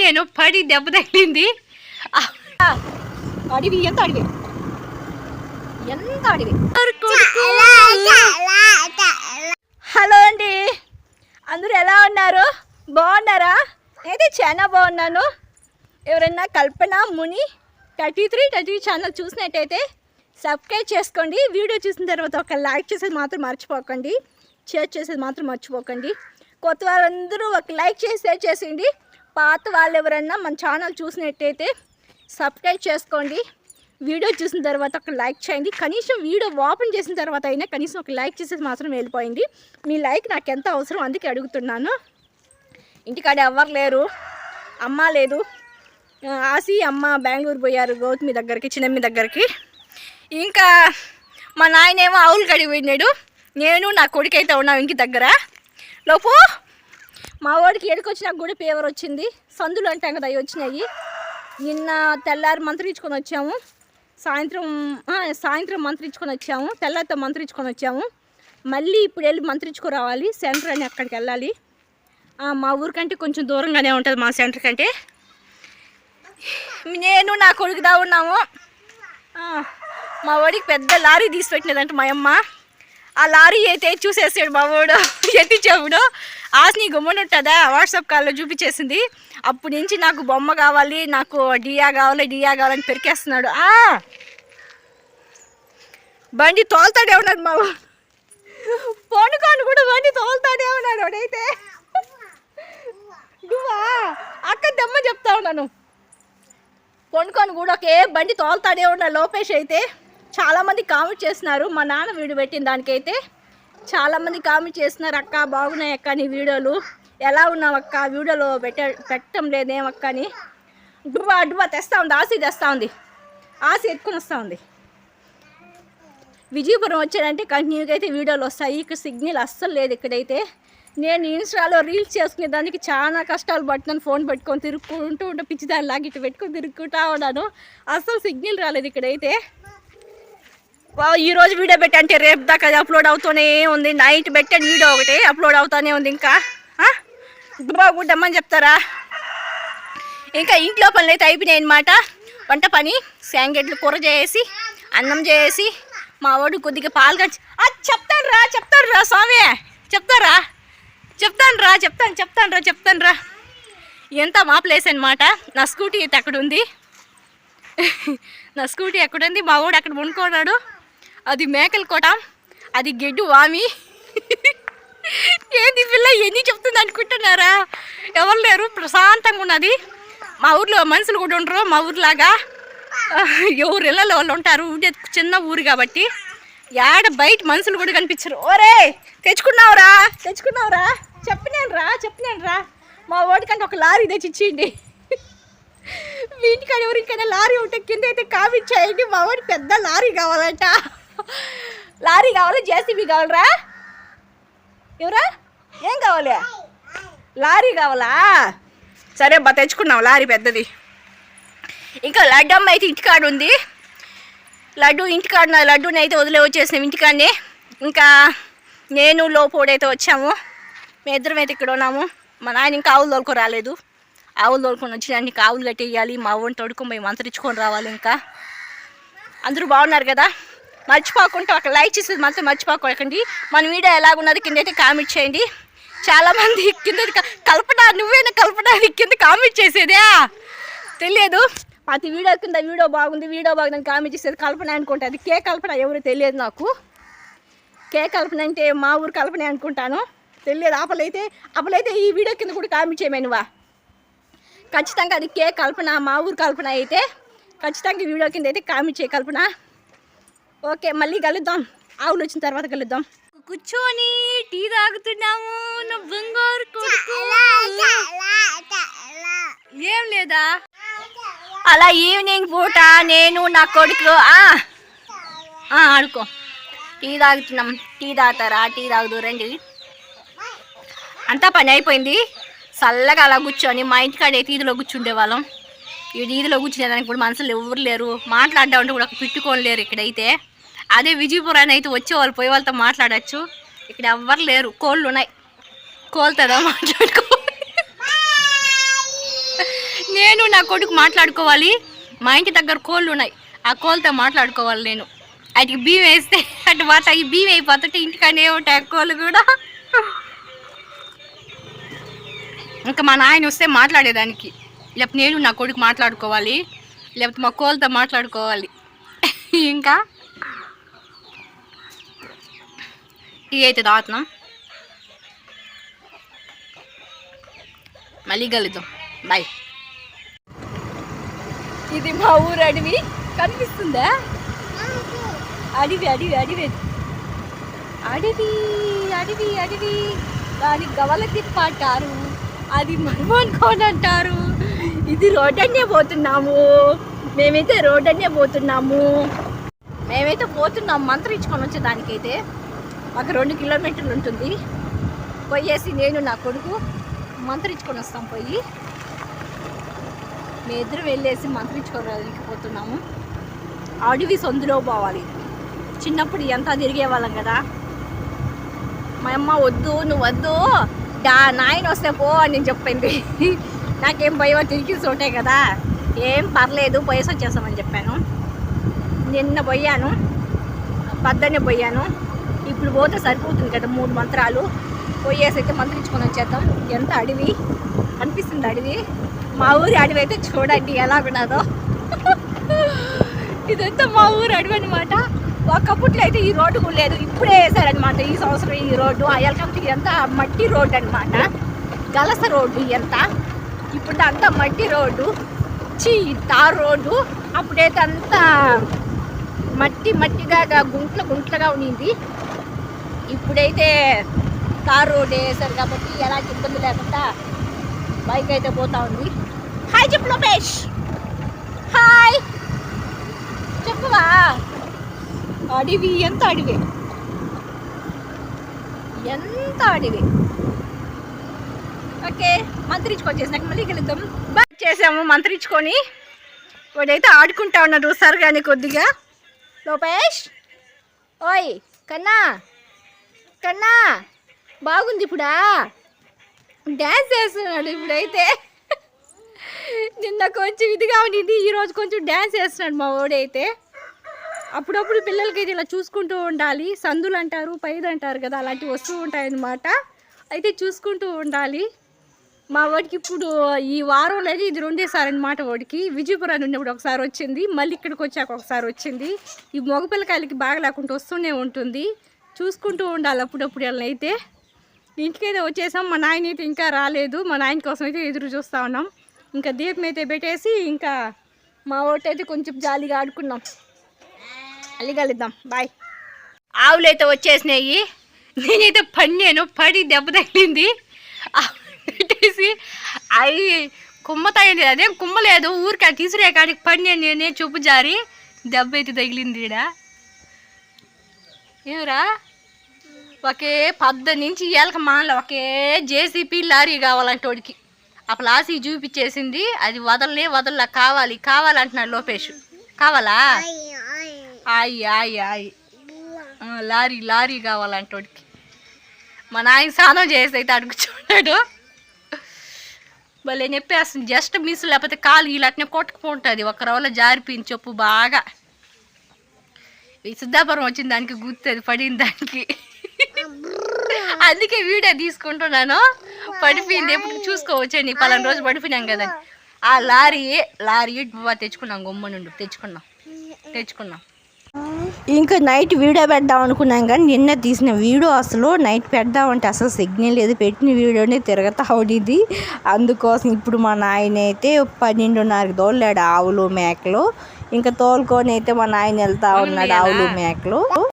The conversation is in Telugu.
నేను పడి దెబ్బ తగిలింది. అడివి ఎంత అడివి? ఎంత అడివి? హలో అండి. అందరూ ఎలా ఉన్నారు? బాగున్నారా? అయితే చాలా బాగున్నాను. ఎవరైనా Kalpana Muni thirty three thirty channel చూసినట్టయితే సబ్స్క్రైబ్ చేసుకోండి. వీడియో చూసిన తర్వాత ఒక లైక్ చేసేది మాత్రం మర్చిపోకండి. షేర్ చేసేది మాత్రం మర్చిపోకండి. కొత్త వాళ్ళందరూ ఒక లైక్ చేసి షేర్ చేసేయండి. పాత వాళ్ళు ఎవరన్నా మన ఛానల్ చూసినట్టయితే సబ్స్క్రైబ్ చేసుకోండి. వీడియో చూసిన తర్వాత ఒక లైక్ చేయండి. కనీసం వీడియో ఓపెన్ చేసిన తర్వాత అయినా కనీసం ఒక లైక్ చేసేసి మాత్రం వెళ్ళిపోయింది. మీ లైక్ నాకు ఎంత అవసరం అందుకే అడుగుతున్నాను. ఇంటికాడ ఎవ్వరు లేరు. అమ్మ లేదు. ఆసి అమ్మ బెంగళూరు పోయారు గౌతమి దగ్గరికి చిన్నమ్మి దగ్గరికి. ఇంకా మా నాయనేమో ఆవులు కడిగి పోయినాడు. నేను నా కొడుకు అయితే ఉన్నాం ఇంటి దగ్గర. లోపు మా వాడికి ఎడుకొచ్చినా కూడా ఫీవర్ వచ్చింది. సందులు అంటాం కదా అవి వచ్చినాయి. నిన్న తెల్లారి మంత్రించుకొని వచ్చాము. సాయంత్రం సాయంత్రం మంత్రించుకొని వచ్చాము. తెల్లారితో మంత్రించుకొని వచ్చాము. మళ్ళీ ఇప్పుడు వెళ్ళి మంత్రించుకు రావాలి సెంటర్ అని అక్కడికి వెళ్ళాలి. మా ఊరికంటే కొంచెం దూరంగానే ఉంటుంది మా సెంటర్ కంటే. నేను నా కొడుకు దా ఉన్నాము. మా వాడికి పెద్ద లారీ తీసి పెట్టినదంట మా అమ్మ. ఆ లారీ అయితే చూసేసాడు మా వాడు. ఎత్తిచ్చాడు ఆస్ని గుమ్మని ఉంటుందా? వాట్సాప్ కాల్లో చూపించేసింది. అప్పటి నుంచి నాకు బొమ్మ కావాలి నాకు డియా కావాలి డియా కావాలని పెరికేస్తున్నాడు. ఆ! బండి తోలుతాడే ఉన్నాడు మా పండుకొని కూడా బండి తోలుతాడే ఉన్నాడు వాడైతే. నువ్వా? అక్క దమ్మ చెప్తా ఉన్నాను. పండుకొని కూడా ఒకే బండి తోలుతాడే ఉన్నాడు లోపేష్ అయితే. చాలామంది కామెంట్ చేస్తున్నారు. మా నాన్న వీడియో పెట్టిన దానికైతే చాలామంది కామెంట్ చేస్తున్నారు అక్క బాగున్నాయి అక్క నీ వీడియోలు. ఎలా ఉన్నావు అక్క? వీడియోలో పెట్ట పెట్టడం లేదేమక్క అని. డుబా డుబా తెస్తా ఉంది. ఆసి తెస్తా ఉంది. ఆసి ఎత్తుకుని వస్తూ ఉంది. విజయపురం వచ్చాడంటే కంటిన్యూగా అయితే వీడియోలు వస్తాయి. ఇక్కడ సిగ్నల్ అస్సలు లేదు ఇక్కడైతే. నేను ఇన్స్టాలో రీల్స్ చేసుకునే దానికి చాలా కష్టాలు పడుతున్నాను. ఫోన్ పెట్టుకొని తిరుక్కుంటూ ఉంటే పిచ్చిదాన్ని లాగి ఇటు పెట్టుకొని తిరుక్కుంటా ఉన్నాను. అస్సలు సిగ్నల్ రాలేదు ఇక్కడైతే. ఈ రోజు వీడియో పెట్టంటే రేపు దాకా అది అప్లోడ్ అవుతూనే ఉంది. నైట్ పెట్టాను వీడియో ఒకటి అప్లోడ్ అవుతూనే ఉంది ఇంకా. గుడ్డమ్మని చెప్తారా? ఇంకా ఇంట్లో పనులు అయితే అయిపోయినాయి అనమాట వంట పని శాంగెడ్లు కూర చేసి అన్నం చేసి మా వాడు కొద్దిగా పాలు కచ్చి చెప్తాను రా చెప్తాను రా స్వామి. చెప్తారా చెప్తాను రా చెప్తాను చెప్తాను రా చెప్తాను రా. ఎంత మా ప్లేస్ అనమాట నా స్కూటీ అయితే అక్కడ ఉంది. నా స్కూటీ ఎక్కడుంది మా వాడు అక్కడ వండుకున్నాడు. అది మేకల కోట అది గెడ్డు వామి. ఏంది పిల్ల ఎన్ని చెప్తుంది అనుకుంటున్నారా? ఎవరు లేరు ప్రశాంతంగా ఉన్నది. మా ఊర్లో మనుషులు కూడా ఉండరు మా ఊర్లాగా. ఎవరు ఇళ్ళలో వాళ్ళు ఉంటారు ఊరే చిన్న ఊరు కాబట్టి. యాడ బయట మనుషులు కూడా కనిపించరు. ఓరే తెచ్చుకున్నావురా తెచ్చుకున్నావురా. చెప్పినాను రా చెప్పినాను రా మా ఓడికంటే ఒక లారీ తెచ్చిచ్చేయండి మీ ఇంటికాడ ఎవరికైనా లారీ ఉంటే కింద అయితే కామెంట్ చేయండి మా వాడి పెద్ద లారీ కావాలంట. లారీ కావాలి? జేసీబీ కావాలరా? ఎవరా? ఏం కావాలి? లారీ కావాలా? సరే బా తెచ్చుకున్నాం. లారీ పెద్దది. ఇంకా లడ్డమ్మ అయితే ఇంటికాడ ఉంది. లడ్డు ఇంటికాడ ఉన్న లడ్డూని అయితే వదిలే వచ్చేసినాం ఇంటికాడనే ఇంకా నేను లోపోడైతే వచ్చాము. మేము ఇద్దరం అయితే ఇక్కడ ఉన్నాము. మా నాయన ఇంకా ఆవులు తోలుకొని రాలేదు. ఆవులు తోలుకొని వచ్చినాన్ని ఇంకా ఆవులు కట్టేయాలి. మా ఊరిని తోడుకొని పోయి మంత్రించుకొని రావాలి ఇంకా. అందరూ బాగున్నారు కదా? మర్చిపోకుండా ఒక లైక్ చేసేది మాత్రం మర్చిపోకండి. మన వీడియో ఎలాగున్నది కింద అయితే కామెంట్ చేయండి. చాలామంది కింద కల్పన నువ్వేనా కల్పన? అని కింద కామెంట్ చేసేదే. తెలియదు. ప్రతి వీడియో కింద వీడియో బాగుంది వీడియో బాగుందని కామెంట్ చేసేది కల్పన అనుకుంటుంది కే కల్పన ఎవరు తెలియదు నాకు. కే కల్పన అంటే మా ఊరు కల్పన అనుకుంటాను. తెలియదు. అప్పలైతే అప్పలైతే ఈ వీడియో కింద కూడా కామెంట్ చేయమనివా ఖచ్చితంగా అది కే కల్పన మా ఊరు కల్పన అయితే ఖచ్చితంగా ఈ వీడియో కింద అయితే కామెంట్ చేయ కల్పన. ఓకే మళ్ళీ కలుద్దాం. ఆవులు వచ్చిన తర్వాత కలుద్దాం. కూర్చొని టీ తాగుతున్నాము. నా బంగారు కొడుకు. ఏం లేదా? అలా ఈవినింగ్ పూట నేను నా కొడుకు ఆడుకో. టీ తాగుతున్నాం. టీ తాగుతారా? టీ తాగుదు రండి. అంతా పని అయిపోయింది. చల్లగా అలా కూర్చొని మా ఇంటికాడ ఈదిలో కూర్చుండే వాళ్ళం. ఈ ఈదిలో కూర్చునేదానికి కూడా మనుషులు ఎవరు లేరు. మాట్లాడడం అంటే కూడా పెట్టుకొని లేరు ఇక్కడైతే. అదే విజయపురాన్ని అయితే వచ్చేవాళ్ళు పోయే వాళ్ళతో మాట్లాడచ్చు. ఇక్కడ ఎవ్వరు లేరు. కోళ్ళు ఉన్నాయి కోళ్ళతో మాట్లాడుకో నేను నా కొడుకు మాట్లాడుకోవాలి. మా ఇంటి దగ్గర కోళ్ళు ఉన్నాయి ఆ కోళ్ళతో మాట్లాడుకోవాలి నేను. వాటికి బియ్యం వేస్తే అటు మాట ఈ బియ్యం అయిపోతుంటే ఇంటికనే ఉంటాయి కోళ్ళు కూడా. ఇంకా మా నాయన వస్తే మాట్లాడేదానికి. లేకపోతే నేను నా కొడుకు మాట్లాడుకోవాలి. లేకపోతే మా కోళ్ళతో మాట్లాడుకోవాలి. ఇంకా టీ అయితే తాగుతున్నాం మళ్ళీ కలుద్దాం బాయ్ ఇది మా ఊరు అడవి. కనిపిస్తుందా? అడవి అడవి అడవి. అడవి అడవి అడవి. దాని గవల తిప్ప అంటారు. అది మర్మోన్కోన్ అంటారు. ఇది రోడ్డన్నే పోతున్నాము. మేమైతే రోడ్డన్నే పోతున్నాము. మేమైతే పోతున్నాం. మంత్రించుకొని వచ్చే దానికైతే. మాకు రెండు కిలోమీటర్లు ఉంటుంది. పోయేసి నేను నా కొడుకు మంత్రించుకొని వస్తాం పోయి. మీ ఇద్దరు వెళ్ళేసి మంత్రించుకోవడానికి పోతున్నాము. అడవి సొందులో పోవాలి. చిన్నప్పుడు ఎంత తిరిగే వాళ్ళం కదా. మా అమ్మ వద్దు నువ్వు వద్దు. డా నాయన వస్తే పో అని నేను చెప్పింది. నాకేం భయం తిరిగి చోటే కదా. ఏం పర్లేదు పోయేసి వచ్చేసామని చెప్పాను. నిన్న పోయాను. పద్దనే పోయాను. ఇప్పుడు పోతే సరిపోతుంది కదా మూడు మంత్రాలు. పోయేసి అయితే మంత్రించుకొని వచ్చేద్దాం. ఎంత అడవి? అనిపిస్తుంది అడవి. మా ఊరి అడవి అయితే చూడండి ఎలా ఉన్నదో. ఇదంతా మా ఊరు అడవి అనమాట ఒకప్పట్లో అయితే ఈ రోడ్డు కూడా లేదు. ఇప్పుడే వేసారనమాట ఈ సంవత్సరం ఈ రోడ్డు. అయ్యలకంటే ఇదంతా మట్టి రోడ్డు అనమాట గలస రోడ్డు ఇదంతా. ఇప్పుడు అంతా మట్టి రోడ్డు. చీ తార్ రోడ్డు. అప్పుడైతే అంతా మట్టి మట్టిగా గుంట్ల గుంట్లుగా ఉండింది. ఇప్పుడైతే కారు రోడ్ వేసారు కాబట్టి ఎలాంటి ఇబ్బంది లేకుండా బైక్ అయితే పోతా ఉంది. హాయ్ చెప్పు లోపేష్ హాయ్ చెప్పువా? అడివి ఎంత అడివి? ఎంత అడివి? ఓకే మంత్రించుకొచ్చేసినాక మళ్ళీ కలుద్దాం బైక్ చేసాము మంత్రించుకొని. వాడైతే ఆడుకుంటా ఉన్నాడు సార్ కానీ కొద్దిగా. లోపేష్? ఓయ్ కన్నా. కన్నా బాగుంది ఇప్పుడా? డ్యాన్స్ చేస్తున్నాడు ఇప్పుడైతే. నిన్న కొంచెం ఇదిగా ఉండింది ఈరోజు కొంచెం డ్యాన్స్ చేస్తున్నాడు మా వాడైతే అప్పుడప్పుడు పిల్లలకి ఇది ఇలా చూసుకుంటూ ఉండాలి. సందులు అంటారు పైదు అంటారు కదా అలాంటివి వస్తూ ఉంటాయన్నమాట. అయితే చూసుకుంటూ ఉండాలి. మా వాడికి ఇప్పుడు ఈ వారంలో అయితే ఇది రెండేసారి అనమాట వాడికి. విజయపురం ఉన్నప్పుడు ఒకసారి వచ్చింది మళ్ళీ ఇక్కడికి వచ్చాక ఒకసారి వచ్చింది. ఈ మగపిల్లకాయలకి బాగా లేకుండా వస్తూనే ఉంటుంది. చూసుకుంటూ ఉండాలి అప్పుడప్పుడు వాళ్ళని అయితే. ఇంటికైతే వచ్చేసాం మా నాయన అయితే ఇంకా రాలేదు. మా నాయన కోసం అయితే ఎదురు చూస్తూ ఉన్నాం. ఇంకా దీపం అయితే పెట్టేసి ఇంకా మా ఓటు అయితే కొంచెం జాలీగా ఆడుకున్నాం. మళ్ళీ బాయ్ ఆవులు అయితే వచ్చేసినాయి. నేనైతే పడినాను పడి దెబ్బ తగిలింది. పెట్టేసి అవి కుమ్మతాయింది అదేం కుమ్మలేదు. ఊరికే అది కాడికి పడినాను నేనే. చూపు జారి దెబ్బ అయితే తగిలింది ఈడ. ఏమరా? ఒకే పద్ద నుంచి ఏళ్ళకి మానలో ఒకే జేసీపీ లారీ కావాలంటే వాడికి ఆ ప్లాసీ చూపించేసింది అది వదలలే వదలలా కావాలి కావాలంటున్నాడు లోపేష్. కావాలా? ఆయి ఆయి ఆయి. లారీ లారీ కావాలంటే వాడికి మా నాయన స్నానం చేసి అయితే అడుగుచున్నాడు భలే నొప్పేస్తుంది జస్ట్ మిస్ లేకపోతే కాలు ఇలాంటినే కొట్టుకుంటుంది ఒక రవ్వలో జారిపోయింది చెప్పు బాగా. ఈ సిద్ధాపురం వచ్చిన దానికి గుర్తుంది పడిన దానికి. అందుకే వీడియో తీసుకుంటున్నాను. పడిపోయింది ఎప్పుడు చూసుకోవచ్చండి పలానా రోజు పడిపోయినాం కదా. ఆ లారీ లారీ తెచ్చుకున్నాం గొమ్మ నుండి తెచ్చుకున్నాం. తెచ్చుకున్నాం. ఇంకా నైట్ వీడియో పెడదాం అనుకున్నాం కానీ నిన్న తీసిన వీడియో అసలు నైట్ పెడదామంటే అసలు సిగ్నల్ లేదు. పెట్టిన వీడియోనే తిరగతా ఉండింది అందుకోసం ఇప్పుడు మా నాయన అయితే పన్నెండున్నరకి దోళ్ళాడు ఆవులు మేకలు. ఇంకా తోలుకొని అయితే మా నాయన వెళ్తా ఉన్నాడు ఆవులు మేకలు.